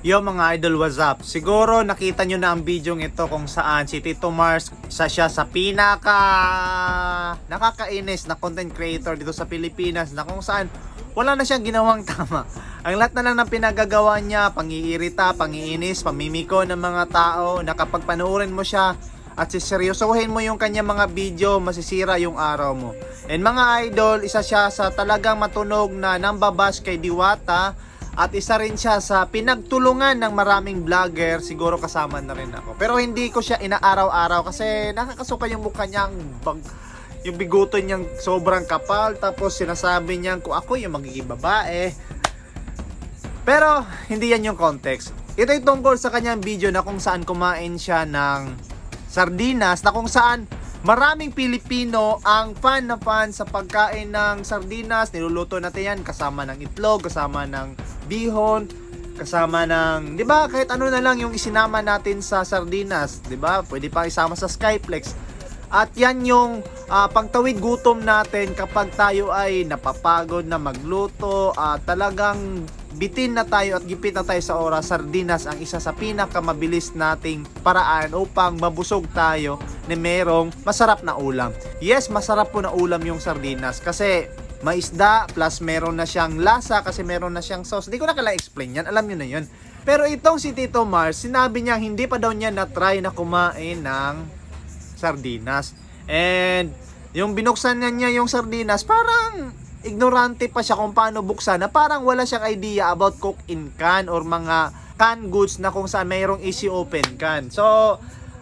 Yo mga idol, what's up? Siguro nakita nyo na ang video ito kung saan si Tito Mars isa siya sa pinaka nakakainis na content creator dito sa Pilipinas na kung saan wala na siyang ginawang tama. Ang lahat na lang ng pinagagawa niya, pangiirita, pangiinis, pamimiko ng mga tao na kapag panuorin mo siya at siseryosohin mo yung kanya mga video, masisira yung araw mo. And mga idol, isa siya sa talagang matunog na nambabash kay Diwata at isa rin siya sa pinagtulungan ng maraming vlogger, siguro kasama na rin ako. Pero hindi ko siya inaaraw-araw kasi nakakasuka yung mukha niya, bag, yung biguton niyang sobrang kapal, tapos sinasabi niya kung ako yung magiging babae. Pero hindi yan yung context. Ito yung tungkol sa kanyang video na kung saan kumain siya ng sardinas na kung saan maraming Pilipino ang fan na fan sa pagkain ng sardinas. Niluluto natin yan kasama ng itlog, kasama ng bihon, kasama ng, 'di ba? Kahit ano na lang yung isinama natin sa sardinas, 'di ba? Pwede pa isama sa Skyflex. At yan yung ah, pangtawid gutom natin kapag tayo ay napapagod na magluto, at talagang bitin na tayo at gipit na tayo sa oras, sardinas ang isa sa pinakamabilis nating paraan upang mabusog tayo na merong masarap na ulam. Yes, masarap po na ulam yung sardinas kasi may isda plus meron na siyang lasa kasi meron na siyang sauce. Hindi ko na kailangan explain yan, alam niyo na yun. Pero itong si Tito Mars, sinabi niya hindi pa daw niya na-try na kumain ng sardinas. And yung binuksan na niya yung sardinas, parang ignorante pa siya kung paano buksan na parang wala siyang idea about cook in can or mga can goods na kung saan mayroong easy open can. So,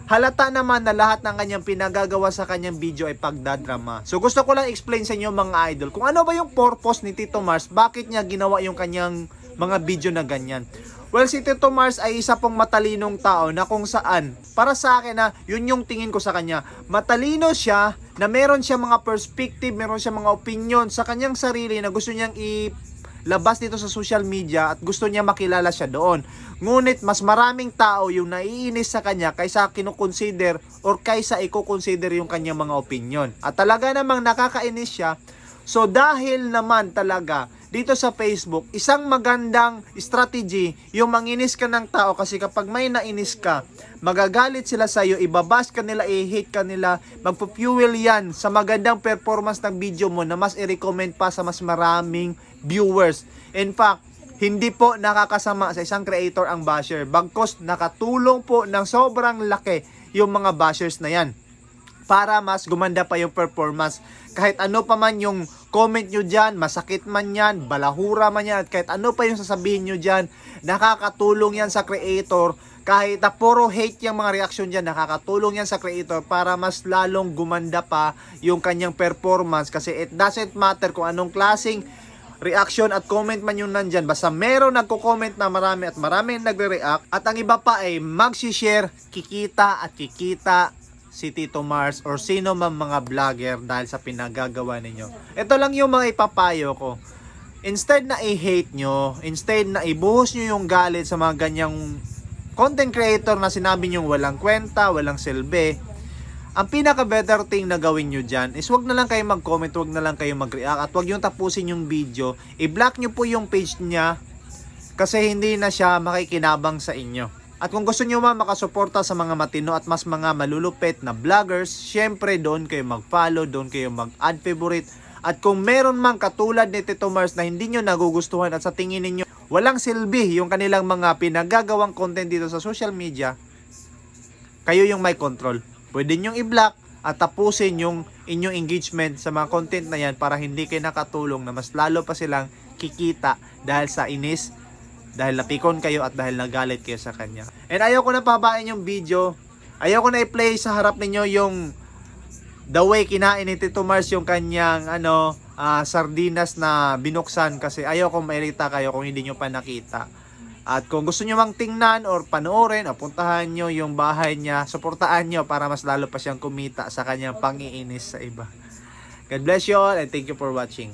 halata naman na lahat ng kanyang pinagagawa sa kanyang video ay pagdadrama. So, gusto ko lang explain sa inyo mga idol kung ano ba yung purpose ni Tito Mars, bakit niya ginawa yung kanyang mga video na ganyan. Well, si Tito Mars ay isa pong matalinong tao na kung saan, para sa akin na, yun yung tingin ko sa kanya. Matalino siya, na meron siya mga perspective, meron siya mga opinion sa kanyang sarili na gusto niyang ilabas dito sa social media at gusto niya makilala siya doon. Ngunit mas maraming tao yung naiinis sa kanya kaysa kinukonsider or kaysa i-consider yung kanyang mga opinion. At talaga namang nakakainis siya. So dahil naman talaga dito sa Facebook, isang magandang strategy yung manginis ka ng tao kasi kapag may nainis ka, magagalit sila sa iyo, ibabas ka nila, i-hate ka nila, magpo-fuel yan sa magandang performance ng video mo na mas i-recommend pa sa mas maraming viewers. In fact, hindi po nakakasama sa isang creator ang basher. Bagkos nakatulong po ng sobrang laki yung mga bashers na yan para mas gumanda pa yung performance. Kahit ano pa man yung comment nyo dyan, masakit man yan, balahura man yan, at kahit ano pa yung sasabihin nyo dyan, nakakatulong yan sa creator. Kahit na puro hate yung mga reaction dyan, nakakatulong yan sa creator para mas lalong gumanda pa yung kanyang performance. Kasi it doesn't matter kung anong klaseng reaction at comment man yung nandyan. Basta meron nagko-comment na marami at marami nagre-react. At ang iba pa ay mag-share, kikita at kikita si Tito Mars or sino man mga vlogger dahil sa pinagagawa ninyo. Ito lang yung mga ipapayo ko. Instead na i-hate nyo, instead na ibuhos nyo yung galit sa mga ganyang content creator na sinabi nyo walang kwenta, walang silbi, ang pinaka better thing na gawin nyo dyan is wag na lang kayo mag-comment, wag na lang kayo mag-react at wag yung tapusin yung video. I-block nyo po yung page niya kasi hindi na siya makikinabang sa inyo. At kung gusto nyo man makasuporta sa mga matino at mas mga malulupit na vloggers, syempre doon kayo mag-follow, doon kayo mag-add favorite. At kung meron man katulad ni Tito Mars na hindi nyo nagugustuhan at sa tingin ninyo walang silbi yung kanilang mga pinagagawang content dito sa social media, kayo yung may control. Pwede nyong i-block at tapusin yung inyong engagement sa mga content na yan para hindi kayo nakatulong na mas lalo pa silang kikita dahil sa inis, dahil napikon kayo at dahil nagalit kayo sa kanya. And ayaw ko na pabain yung video. Ayaw ko na i-play sa harap ninyo yung the way kinain ni Tito Mars yung kanyang ano ah, sardinas na binuksan kasi ayaw ko mairita kayo kung hindi nyo pa nakita. At kung gusto nyo mang tingnan or panoorin o puntahan nyo yung bahay niya, suportaan nyo para mas lalo pa siyang kumita sa kanyang pangiinis sa iba. God bless you all and thank you for watching.